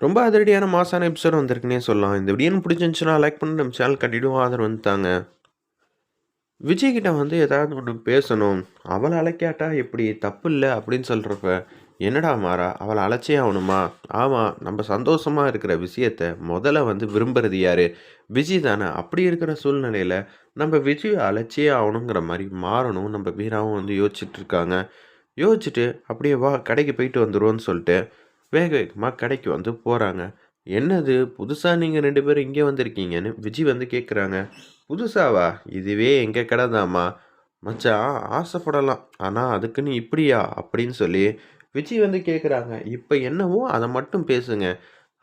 ரொம்ப அதிரடியான மாசான எபிசோட் வந்திருக்குன்னே சொல்லலாம். இந்த வீடியோ பிடிச்சிருந்துச்சுன்னா லைக் பண்ணி நம்ம சேனல் கட்டிடும் ஆதரவு வந்துட்டாங்க விஜய்கிட்ட வந்து ஏதாவது ஒன்று பேசணும். அவளை அழைக்காட்டா எப்படி? தப்பு இல்லை அப்படின்னு சொல்கிறப்ப என்னடா மாறா? அவளை அழைச்சே ஆகணுமா? ஆமாம் நம்ம சந்தோஷமாக இருக்கிற விஷயத்த முதல்ல வந்து விரும்புறது யாரு? விஜய் தானே. அப்படி இருக்கிற சூழ்நிலையில் நம்ம விஜய் அழைச்சே ஆகணுங்கிற மாதிரி மாறணும். நம்ம வீராவும் வந்து யோசிச்சுட்டு இருக்காங்க. யோசிச்சுட்டு அப்படியே வா கடைக்கு போயிட்டு வந்துடுவோன்னு சொல்லிட்டு வேக வேகமாக கடைக்கு வந்து போகிறாங்க என்னது? புதுசாக நீங்கள் ரெண்டு பேரும் இங்கே வந்திருக்கீங்கன்னு விஜய் வந்து கேட்குறாங்க புதுசாவா? இதுவே எங்கள் கடை தாம்மா மச்சான் ஆசைப்படலாம். ஆனால் அதுக்குன்னு இப்படியா? அப்படின்னு சொல்லி விஜய் வந்து கேட்குறாங்க இப்போ என்னவோ அதை மட்டும் பேசுங்க.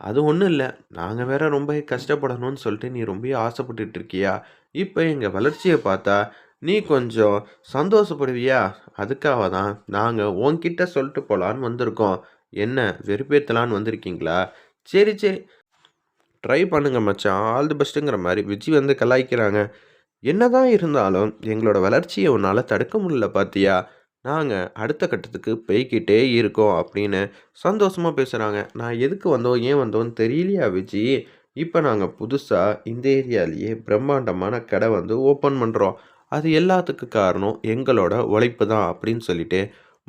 அது ஒன்றும் இல்லை. நாங்கள் வேற ரொம்ப கஷ்டப்படணும்னு சொல்லிட்டு நீ ரொம்ப ஆசைப்பட்டுட்டு இருக்கியா? இப்போ எங்கள் வளர்ச்சியை பார்த்தா நீ கொஞ்சம் சந்தோஷப்படுவியா? அதுக்காக தான் நாங்கள் உன்கிட்ட சொல்லிட்டு போகலான்னு வந்திருக்கோம். என்ன வெறுப்பேற்றலான்னு வந்திருக்கீங்களா? சரி சரி. ட்ரை பண்ணுங்க மச்சான். ஆல் தி பெஸ்ட்டுங்கிற மாதிரி. விஜய் வந்து கலாய்க்கிறாங்க. என்னதான் இருந்தாலும் எங்களோட வளர்ச்சியை உன்னால் தடுக்க முடியல பாத்தியா? நாங்கள் அடுத்த கட்டத்துக்கு போய்கிட்டே இருக்கோம் அப்படின்னு சந்தோஷமாக பேசுகிறாங்க நான் எதுக்கு வந்தோம் ஏன் வந்தோன்னு தெரியலையா விஜி? இப்போ நாங்கள் புதுசாக இந்த ஏரியாலேயே பிரம்மாண்டமான கடை வந்து ஓப்பன் பண்ணுறோம் அது எல்லாத்துக்கு காரணம் எங்களோட உழைப்பு தான் அப்படின்னு சொல்லிட்டு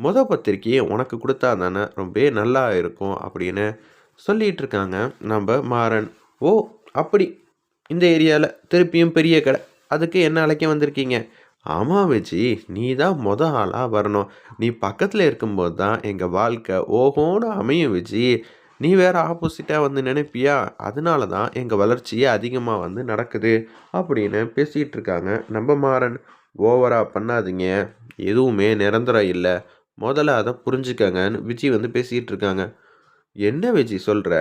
மொத பத்திரிக்கையை உனக்கு கொடுத்தா தானே ரொம்ப நல்லா இருக்கும் அப்படின்னு சொல்லிகிட்டு இருக்காங்க நம்ம மாறன் ஓ அப்படி. இந்த ஏரியாவில் திருப்பியும் பெரிய கடை. அதுக்கு என்ன அழைக்க வந்திருக்கீங்க? ஆமாம் விஜி. நீ தான் மொத ஆளாக வரணும். நீ பக்கத்தில் இருக்கும்போது தான் எங்கள் வாழ்க்கை ஓஹோன்னு அமையும் விஜி. நீ வேறு ஆப்போசிட்டாக வந்து நினைப்பியா? அதனால தான் எங்கள் வளர்ச்சியே அதிகமாக வந்து நடக்குது அப்படின்னு பேசிகிட்டு இருக்காங்க நம்ம மாறன் ஓவராக பண்ணாதீங்க. எதுவுமே நிரந்தரம் இல்லை. முதல்ல அதை புரிஞ்சுக்கங்கன்னு விஜய் வந்து பேசிகிட்டு இருக்காங்க என்ன விஜய் சொல்கிற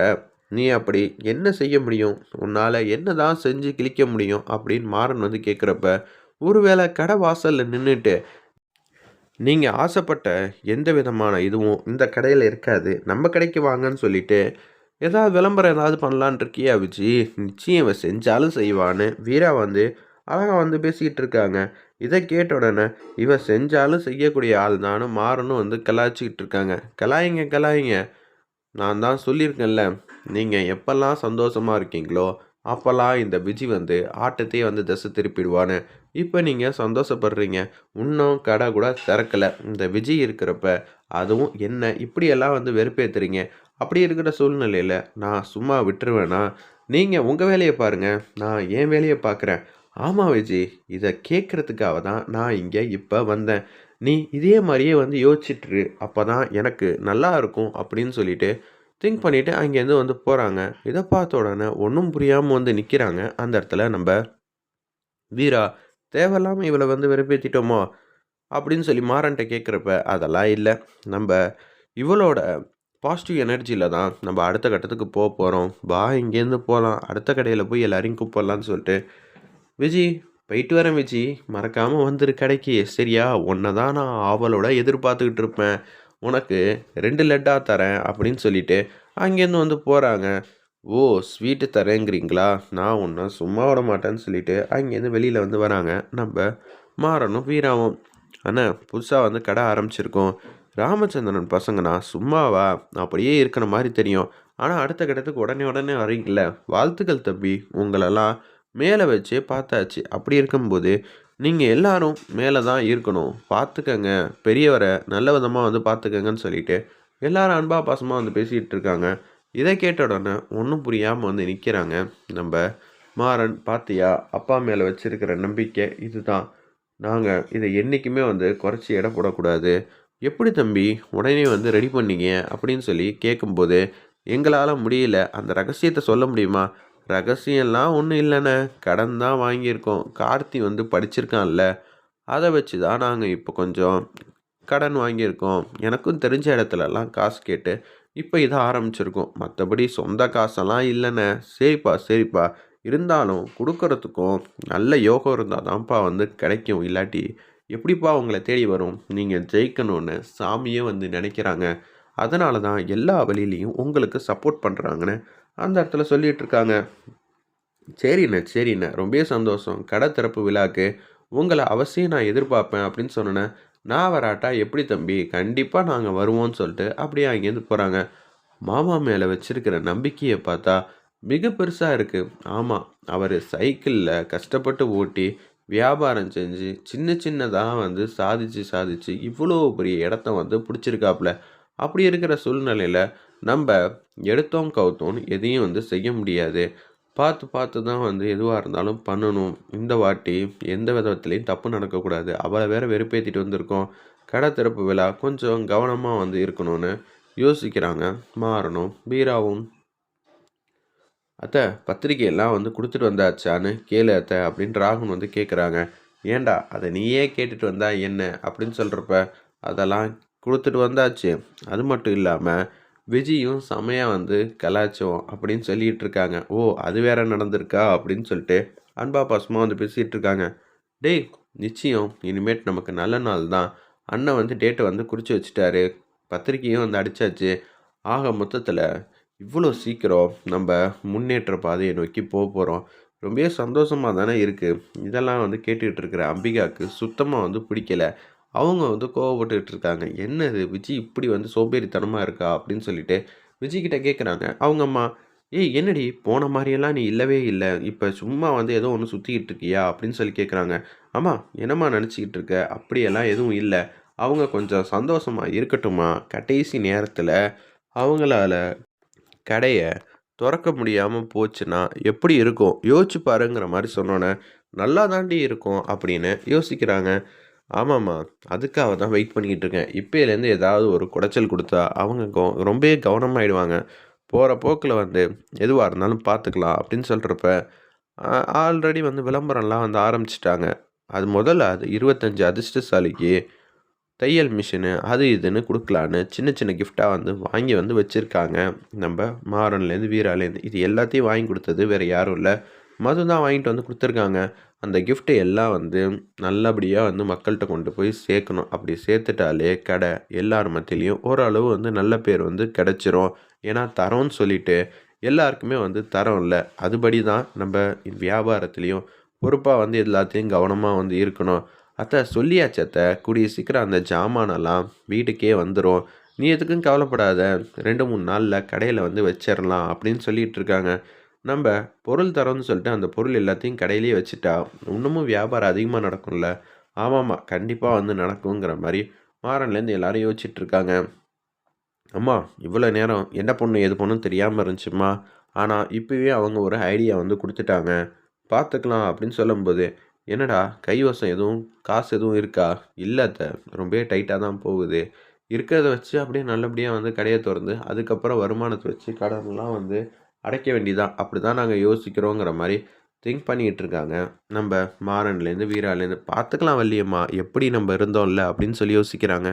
நீ அப்படி என்ன செய்ய முடியும்? உன்னால் என்ன தான் செஞ்சு கிழிக்க முடியும்? அப்படின்னு மாறன் வந்து கேட்குறப்ப ஒருவேளை கடை வாசலில் நின்றுட்டு நீங்கள் ஆசைப்பட்ட எந்த விதமான இதுவும் இந்த கடையில் இருக்காது. நம்ம கடைக்கு வாங்கன்னு சொல்லிட்டு ஏதாவது விளம்பரம் ஏதாவது பண்ணலான் இருக்கியா விஜி? நிச்சயம் இவன் செஞ்சாலும் செய்வான்னு. வீரா வந்து அழகாக வந்து பேசிக்கிட்டு இருக்காங்க இதை கேட்ட உடனே இவன் செஞ்சாலும் செய்யக்கூடிய ஆள் தானும் மாறணும் வந்து கலாய்ச்சிக்கிட்டு இருக்காங்க. கலாயிங்க கலாயிங்க. நான் தான் சொல்லியிருக்கேன்ல நீங்கள் எப்பெல்லாம் சந்தோஷமாக இருக்கீங்களோ அப்போல்லாம் இந்த விஜி வந்து ஆட்டத்தையே வந்து திசை திருப்பிடுவான்னு. இப்போ நீங்கள் சந்தோஷப்படுறீங்க. இன்னும் கடை கூட திறக்கலை. இந்த விஜி இருக்கிறப்ப அதுவும் என்ன இப்படியெல்லாம் வந்து வெறுப்பேற்றுறீங்க அப்படி இருக்கிற சூழ்நிலையில் நான் சும்மா விட்டுருவேனா? நீங்கள் உங்கள் வேலையை பாருங்கள் நான் என் வேலையை பார்க்குறேன். ஆமாம் விஜி இதை கேட்குறதுக்காக தான் நான் இங்கே இப்போ வந்தேன். நீ இதே மாதிரியே வந்து யோசிச்சுட்ரு அப்போ தான் எனக்கு நல்லா இருக்கும் அப்படின்னு சொல்லிட்டு திங்க் பண்ணிவிட்டு அங்கேருந்து வந்து போகிறாங்க இதை பார்த்த உடனே ஒன்றும் புரியாமல் வந்து நிற்கிறாங்க அந்த இடத்துல நம்ம வீரா தேவையில்லாமல் இவளை வந்து வெறுப்பேற்றிட்டோமோ அப்படின்னு சொல்லி மாறன்ட்ட கேட்குறப்ப அதெல்லாம் இல்லை. நம்ம இவளோட பாசிட்டிவ் எனர்ஜியில் தான் நம்ம அடுத்த கட்டத்துக்கு போக போகிறோம் வா இங்கேருந்து போகலாம் அடுத்த கடையில் போய் எல்லாரையும் கூப்பிடலான்னு சொல்லிட்டு விஜி போயிட்டு வரேன் விஜி. மறக்காமல் வந்துரு கடைக்கு. சரியா? உன்னை தான் நான் ஆவலோட எதிர்பார்த்துக்கிட்டு இருப்பேன். உனக்கு ரெண்டு லெட்டாக தரேன் அப்படின்னு சொல்லிட்டு அங்கேருந்து வந்து போகிறாங்க ஓ ஸ்வீட்டு தரேங்கிறீங்களா? நான் ஒன்றை சும்மா விட மாட்டேன்னு சொல்லிட்டு அங்கேருந்து வெளியில் வந்து வராங்க. நம்ம மாறணும் வீராவும். ஆனால் புதுசாக வந்து கடை ஆரம்பிச்சிருக்கோம். ராமச்சந்திரன் பசங்கண்ணா சும்மாவா? அப்படியே இருக்கிற மாதிரி தெரியும். ஆனால் அடுத்த கட்டத்துக்கு உடனே உடனே வரீங்கள வாழ்த்துக்கள் தம்பி. உங்களெல்லாம் மேலே வச்சு பார்த்தாச்சு. அப்படி இருக்கும்போது நீங்கள் எல்லாரும் மேலே தான் இருக்கணும். பார்த்துக்கங்க. பெரியவரை நல்ல விதமாக வந்து பார்த்துக்கங்கன்னு சொல்லிட்டு எல்லாரும் அன்பா பாசமாக வந்து பேசிகிட்டு இருக்காங்க. இதை கேட்ட உடனே ஒன்றும் புரியாமல் வந்து நிற்கிறாங்க நம்ம மாறன் பார்த்தியா அப்பா மேலே வச்சுருக்கிற நம்பிக்கை இதுதான். நாங்கள் இதை என்றைக்குமே வந்து குறைச்சி எடை போடக்கூடாது. எப்படி தம்பி உடனே வந்து ரெடி பண்ணீங்க? அப்படின்னு சொல்லி கேட்கும்போது எங்களால் முடியல. அந்த ரகசியத்தை சொல்ல முடியுமா? ரகசியம்லாம் ஒன்றும் இல்லைண்ணே. கடன் தான் வாங்கியிருக்கோம். கார்த்தி வந்து படிச்சிருக்கான்ல. அதை வச்சு தான் நாங்கள் இப்போ கொஞ்சம் கடன் வாங்கியிருக்கோம். எனக்கும் தெரிஞ்ச இடத்துலலாம் காசு கேட்டு இப்போ இதை ஆரம்பிச்சிருக்கோம். மற்றபடி சொந்த காசெல்லாம் இல்லைண்ணே. சரிப்பா சரிப்பா. இருந்தாலும் கொடுக்கறதுக்கும் நல்ல யோகம் இருந்தால் தான்ப்பா வந்து கிடைக்கும். இல்லாட்டி எப்படிப்பா உங்களை தேடி வரும்? நீங்கள் ஜெயிக்கணும்னு சாமியே வந்து நினைக்கிறாங்க. அதனால தான் எல்லா வழியிலையும் உங்களுக்கு சப்போர்ட் பண்ணுறாங்கன்னு அந்த இடத்துல சொல்லிகிட்டு இருக்காங்க சரிண்ணே சரிண்ணே ரொம்ப சந்தோஷம். கடை திறப்பு விழாக்கு உங்களை அவசியம் நான் எதிர்பார்ப்பேன் அப்படின்னு சொன்னேன் நான் வராட்டா எப்படி தம்பி? கண்டிப்பாக நாங்கள் வருவோம்னு சொல்லிட்டு அப்படியே அங்கேருந்து போகிறாங்க மாமா மேலே வச்சுருக்கிற நம்பிக்கையை பார்த்தா மிக பெருசாக இருக்குது ஆமாம் அவர் சைக்கிளில் கஷ்டப்பட்டு ஓட்டி வியாபாரம் செஞ்சு சின்ன சின்னதாக வந்து சாதிச்சு சாதிச்சு இவ்வளோ பெரிய இடத்த வந்து பிடிச்சிருக்காப்புல. அப்படி இருக்கிற சூழ்நிலையில் நம்ம எடுத்தோம் கவுத்தோம் எதையும் வந்து செய்ய முடியாது. பார்த்து பார்த்து தான் வந்து எதுவாக இருந்தாலும் பண்ணணும். இந்த வாட்டி எந்த விதத்துலேயும் தப்பு நடக்கக்கூடாது. அவளை வேற வெறுப்பேற்றிட்டு வந்திருக்கோம். கடை திறப்பு விழா கொஞ்சம் கவனமாக வந்து இருக்கணும்னு யோசிக்கிறாங்க. மாறணும். பீராவும். அத்தை பத்திரிக்கையெல்லாம் வந்து கொடுத்துட்டு வந்தாச்சான்னு கேளு அத்தை அப்படின்னு ராகுன் வந்து கேட்குறாங்க ஏண்டா அதை நீயே கேட்டுட்டு வந்தா என்ன அப்படின்னு சொல்கிறப்ப அதெல்லாம் கொடுத்துட்டு வந்தாச்சு. அது மட்டும் இல்லாமல் விஜயும் செமையாக வந்து கலாச்சோம் அப்படின்னு சொல்லிகிட்டு இருக்காங்க ஓ அது வேற நடந்திருக்கா? அப்படின்னு சொல்லிட்டு அன்பா பாசமாக வந்து பேசிகிட்டு இருக்காங்க டேய் நிச்சயம் இனிமேட் நமக்கு நல்ல நாள் தான். அண்ணன் வந்து டேட்டை வந்து குறித்து வச்சுட்டாரு. பத்திரிக்கையும் வந்து அடித்தாச்சு ஆக மொத்தத்தில் இவ்வளோ சீக்கிரம் நம்ம முன்னேற்ற பாதையை நோக்கி போக போகிறோம் ரொம்பவே சந்தோஷமாக தானே இருக்குது இதெல்லாம் வந்து கேட்டுக்கிட்டு இருக்கிற அம்பிகாவுக்கு சுத்தமாக வந்து பிடிக்கல. அவங்க வந்து கோவப்பட்டுக்கிட்டு இருக்காங்க என்னது விஜய் இப்படி வந்து சோம்பேறித்தனமாக இருக்கா? அப்படின்னு சொல்லிட்டு விஜய்கிட்ட கேட்குறாங்க அவங்க அம்மா ஏய் என்னடி போன மாதிரியெல்லாம் நீ இல்லவே இல்லை. இப்போ சும்மா வந்து ஏதோ ஒன்று சுற்றிக்கிட்டு இருக்கியா அப்படின்னு சொல்லி கேட்குறாங்க அம்மா என்னம்மா நினச்சிக்கிட்டு இருக்க அப்படியெல்லாம் எதுவும் இல்லை. அவங்க கொஞ்சம் சந்தோஷமாக இருக்கட்டுமா கடைசி நேரத்தில் அவங்களால கடையை திறக்க முடியாமல் போச்சுன்னா எப்படி இருக்கும்? யோசிச்சு பாருங்கிற மாதிரி சொன்னோன்னே நல்லா தாண்டி இருக்கும் அப்படின்னு யோசிக்கிறாங்க. ஆமாம்மா. அதுக்காக தான் வெயிட் பண்ணிக்கிட்டு இருக்கேன். இப்போலேருந்து ஏதாவது ஒரு குடைச்சல் கொடுத்தா அவங்க கோ ரொம்பவே கவனமாயிடுவாங்க. போகிற போக்கில் வந்து எதுவாக இருந்தாலும் பார்த்துக்கலாம் அப்படின்னு சொல்கிறப்ப ஆல்ரெடி வந்து விளம்பரம்லாம் வந்து ஆரம்பிச்சிட்டாங்க. அது முதல்ல அது இருபத்தஞ்சி அதிர்ஷ்டசாலிக்கு தையல் மிஷினு அது இதுன்னு கொடுக்கலான்னு சின்ன சின்ன கிஃப்டாக வந்து வாங்கி வந்து வச்சுருக்காங்க. நம்ம மாறன்லேருந்து வீராலேருந்து இது எல்லாத்தையும் வாங்கி கொடுத்தது வேறு யாரும் இல்லை. மது தான் வாங்கிட்டு வந்து கொடுத்துருக்காங்க. அந்த கிஃப்ட்டு எல்லாம் வந்து நல்லபடியாக வந்து மக்கள்கிட்ட கொண்டு போய் சேர்க்கணும். அப்படி சேர்த்துட்டாலே கடை எல்லார் மத்தியிலையும் ஓரளவு வந்து நல்ல பேர் வந்து கிடச்சிரும். ஏன்னா தரோன்னு சொல்லிட்டு எல்லாருக்குமே வந்து தரம் இல்லை. அதுபடி தான் நம்ம வியாபாரத்துலேயும் பொறுப்பாக வந்து எல்லாத்தையும் கவனமாக வந்து இருக்கணும். அத்தை சொல்லியாச்சு அத்தை கூடிய சீக்கிரம் அந்த ஜாமானெல்லாம் வீட்டுக்கே வந்துடும் நீ எதுக்கும் கவலைப்படாத ரெண்டு மூணு நாளில் கடையில் வந்து வச்சிடலாம் அப்படின்னு சொல்லிகிட்டு இருக்காங்க. நம்ம பொருள் தரோம்னு சொல்லிட்டு அந்த பொருள் எல்லாத்தையும் கடையிலேயே வச்சுட்டா இன்னமும் வியாபாரம் அதிகமாக நடக்கும்ல? ஆமாம்மா கண்டிப்பாக வந்து நடக்குங்கிற மாதிரி மாறன்லேருந்து எல்லாரும் யோசிச்சுட்டு இருக்காங்க. அம்மா இவ்வளோ நேரம் என்ன பொண்ணு எது பொண்ணும் தெரியாமல் இருந்துச்சுமா? ஆனால் இப்போவே அவங்க ஒரு ஐடியா வந்து கொடுத்துட்டாங்க. பார்த்துக்கலாம் அப்படின்னு சொல்லும்போது என்னடா கைவசம் எதுவும் காசு எதுவும் இருக்கா? இல்லாத ரொம்பவே டைட்டாக தான் போகுது. இருக்கிறத வச்சு அப்படியே நல்லபடியாக வந்து கடையை திறந்து அதுக்கப்புறம் வருமானத்தை வச்சு கடன்லாம் வந்து அடைக்க வேண்டியதான் அப்படி தான் நாங்கள் யோசிக்கிறோங்கிற மாதிரி திங்க் பண்ணிகிட்டு இருக்காங்க. நம்ம மாறன்லேருந்து வீராலேருந்து பார்த்துக்கலாம் வள்ளியம்மா. எப்படி நம்ம இருந்தோம்ல அப்படின்னு சொல்லி யோசிக்கிறாங்க.